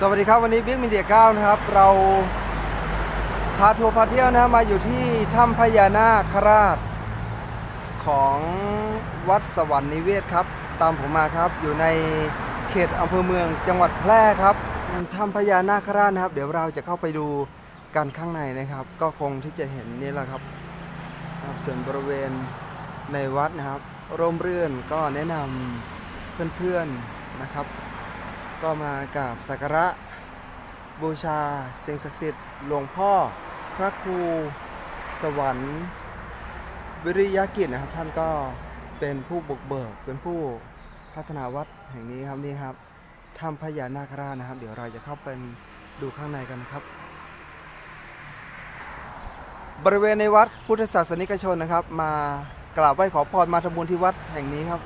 สวัสดีครับวันนี้บิ๊กมีเดีย9นะครับ เราพาทัวร์พาเที่ยวนะครับมาอยู่ที่ถ้ำพญานาคราช ของวัดสวรรค์นิเวศครับ ตามผมมาครับอยู่ในเขตอำเภอเมืองจังหวัดแพร่ครับถ้ำพญานาคราชนะครับ เดี๋ยวเราจะเข้าไปดูกันข้างในนะครับ ก็คงที่จะเห็นนี่แหละครับครับส่วนบริเวณในวัดนะครับ ร่มรื่นก็แนะนำเพื่อนๆนะครับ ก็มากราบสักการะบูชาสิ่งศักดิ์สิทธิ์หลวงพ่อพระครูสวรรค์วิริยกิจนะครับ ท่านก็เป็นผู้บุกเบิกเป็นผู้พัฒนาวัดแห่งนี้ครับนี่ครับถ้ำพญานาคราชนะครับ เดี๋ยวเราจะเข้าไปดูข้างในกันนะครับ บริเวณในวัดพุทธศาสนิกชนนะครับ มากราบไหว้ขอพรมาทำบุญที่วัดแห่งนี้ครับ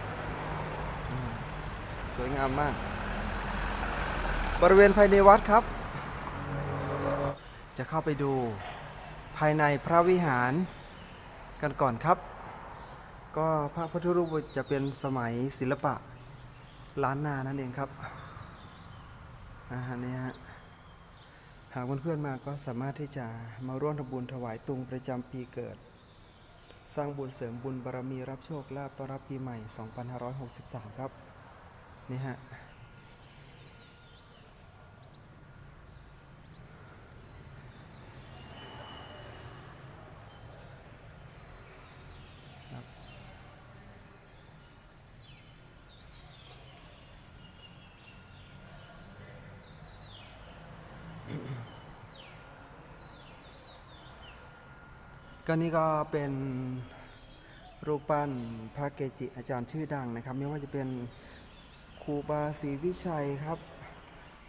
สวยงามมาก บริเวณภายในวัดครับ จะเข้าไปดูภายในพระวิหารกันก่อนครับ ก็พระพุทธรูปจะเป็นสมัยศิลปะล้านนานั่นเองครับอ่านี่ฮะหากเพื่อนๆมาก็สามารถที่จะมาร่วมทำบุญถวายตุงประจำปีเกิด สร้างบุญเสริมบุญบารมีรับโชคลาภต้อนรับปีใหม่ 2563 ครับ นี่ฮะ ก็นี่ก็เป็นรูปปั้นพระเกจิอาจารย์ชื่อดังนะครับ ไม่ว่าจะเป็นครูบาศรีวิชัยครับ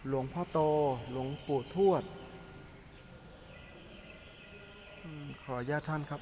หลวงพ่อโตหลวงปู่ทวด ขออนุญาตท่านครับ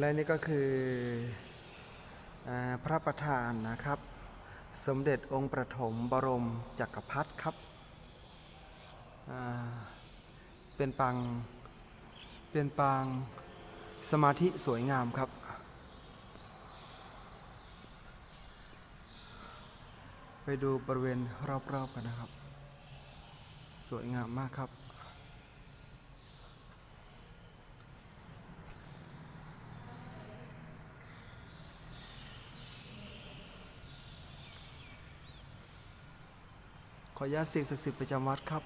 และนี่ก็คืออพระประธานนะครับ สมเด็จองค์ประถมบรมจักรพรรดิครับ เป็นปางเป็นปางสมาธิสวยงามครับ ไปดูบริเวณรอบๆกันนะครับ สวยงามมากครับ ขออนุ ญาตสิ่งศักดิ์สิทธิ์ประจำวัดครับ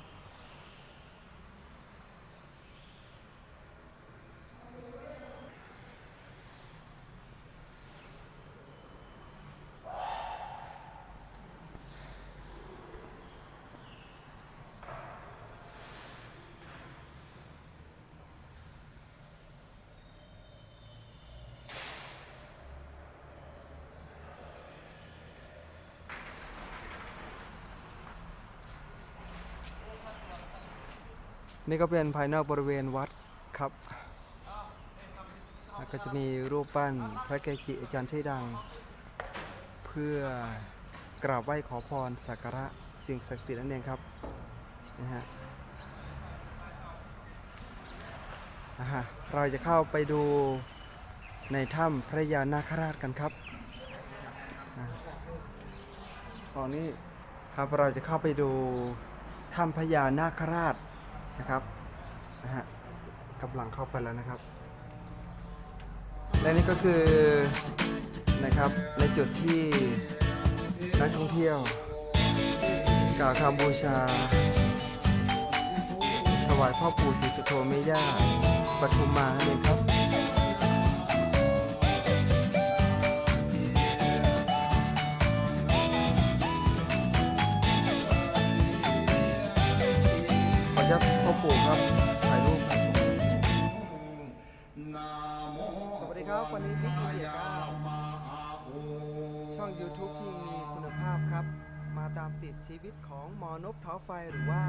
นี่ก็เป็นภายนอกบริเวณวัดครับแล้วก็จะมีรูปปั้นพระเกจิอาจารย์ชื่อดัง เพื่อกราบไหว้ขอพรสักการะสิ่งศักดิ์สิทธิ์นั่นเองครับนะฮะเราจะเข้าไปดูในถ้ำพระยานาคราชกันครับตอนนี้ครับเราจะเข้าไปดูถ้ำพญานาคราช นะครับนะฮะกำลังเข้าไปแล้วนะครับ และนี่ก็คือนะครับในจุดที่นักท่องเที่ยวกล่าวคำบูชา ถวายพ่อปู่ศรีสุโธมย่าปทุมมาเลยครับ ขออนุญาตพ่อปู่ครับถ่ายรูปครับสวัสดีครับ วันนี้พิกมีเดียก้าช่อง YouTube ที่มีคุณภาพครับ มาตามติดชีวิตของหมอนพเท้าไฟหรือว่า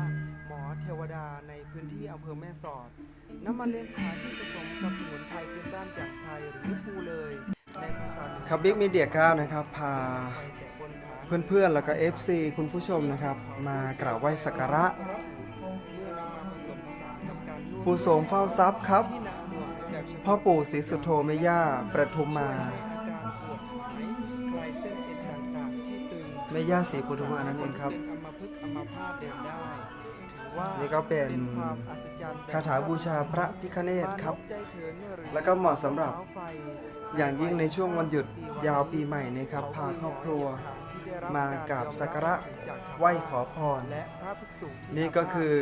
หมอเทวดาในพื้นที่อำเภอแม่สอด น้ำมันเลี้ยงผาที่ผสมกับสมุนไพรพื้นบ้านจากไทยหรือปูเลยในภาษาครับบิ๊กมีเดียก้านะครับ พาเพื่อนๆ แล้วก็ FC คุณผู้ชมนะครับ มากราบไหว้สักการะ ปู่โสมเฝ้าทรัพย์ครับ พ่อปู่ศรีสุโธแม่ย่าประทุมมาแม่ย่าศรีปทุมมานั่นเองครับนี่ก็เป็นคาถาบูชาพระพิฆเนศครับ แล้วก็เหมาะสำหรับ อย่างยิ่งในช่วงวันหยุดยาวปีใหม่นะครับพาครอบครัวมากราบสักการะไหว้ขอพร นี่ก็คือ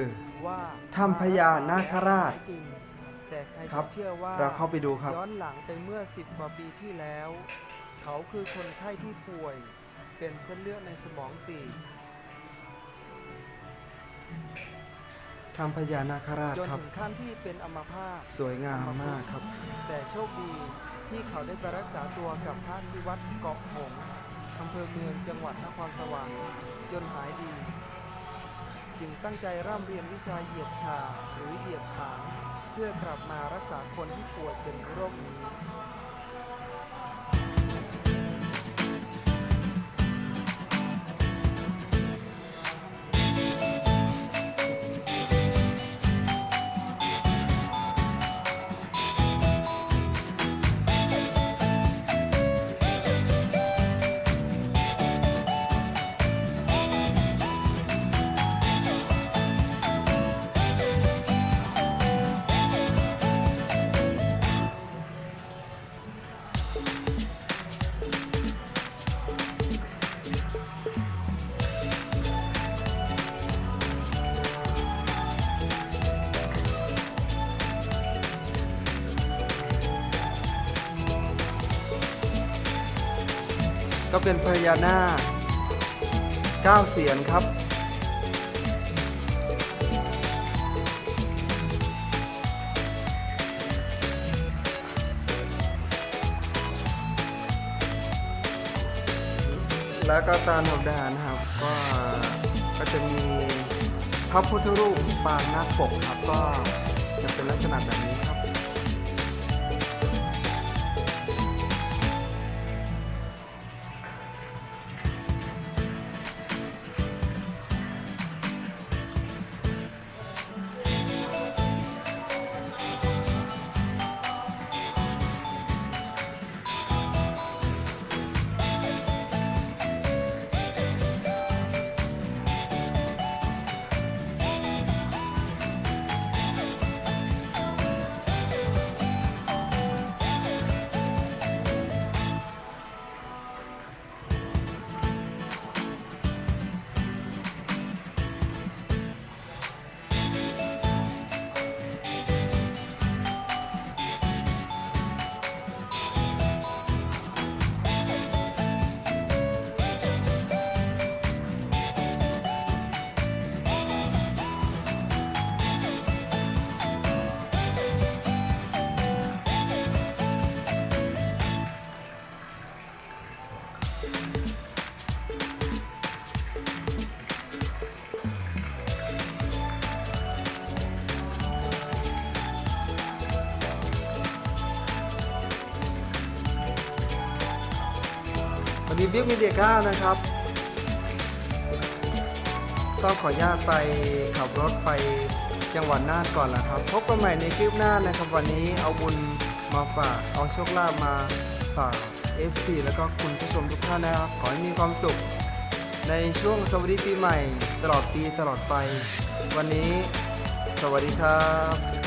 ถ้ำพญานาคราชครับเราเข้าไปดูครับย้อนหลังไปเมื่อ 10 กว่าปีที่แล้ว เขาคือคนไข้ที่ป่วย เป็นเส้นเลือดในสมองตีบถ้ำพญานาคราชครับถึงขั้นที่เป็นอัมพาตสวยงามมากครับ แต่โชคดี ที่เขาได้ไปรักษาตัวกับพระที่วัดเกาะหงอำเภอเมืองจังหวัดนครสวรรค์จนหายดี จึงตั้งใจร่ำเรียนวิชาเหยียบชาหรือเหยียบขางเพื่อกลับมารักษาคนที่ป่วยเป็นโรคนี้ ก็เป็นพญานาคเก้าเสียนครับ แล้วก็ตามธรรมดานะครับ ก็ก็จะมีพระพุทธรูปปางนาคปกครับ ก็จะเป็นลักษณะแบบนี้ครับ บิ๊กมีเดียก้านะครับ ต้องขออนุญาตไปขับรถไปจังหวัดน่านก่อนละครับ พบกันใหม่ในคลิปหน้านะครับ วันนี้เอาบุญมาฝาก เอาโชคลาภมาฝาก FC แล้วก็คุณผู้ชมทุกท่านนะครับ ขอให้มีความสุข ในช่วงสวัสดีปีใหม่ ตลอดปีตลอดไป วันนี้ สวัสดีครับ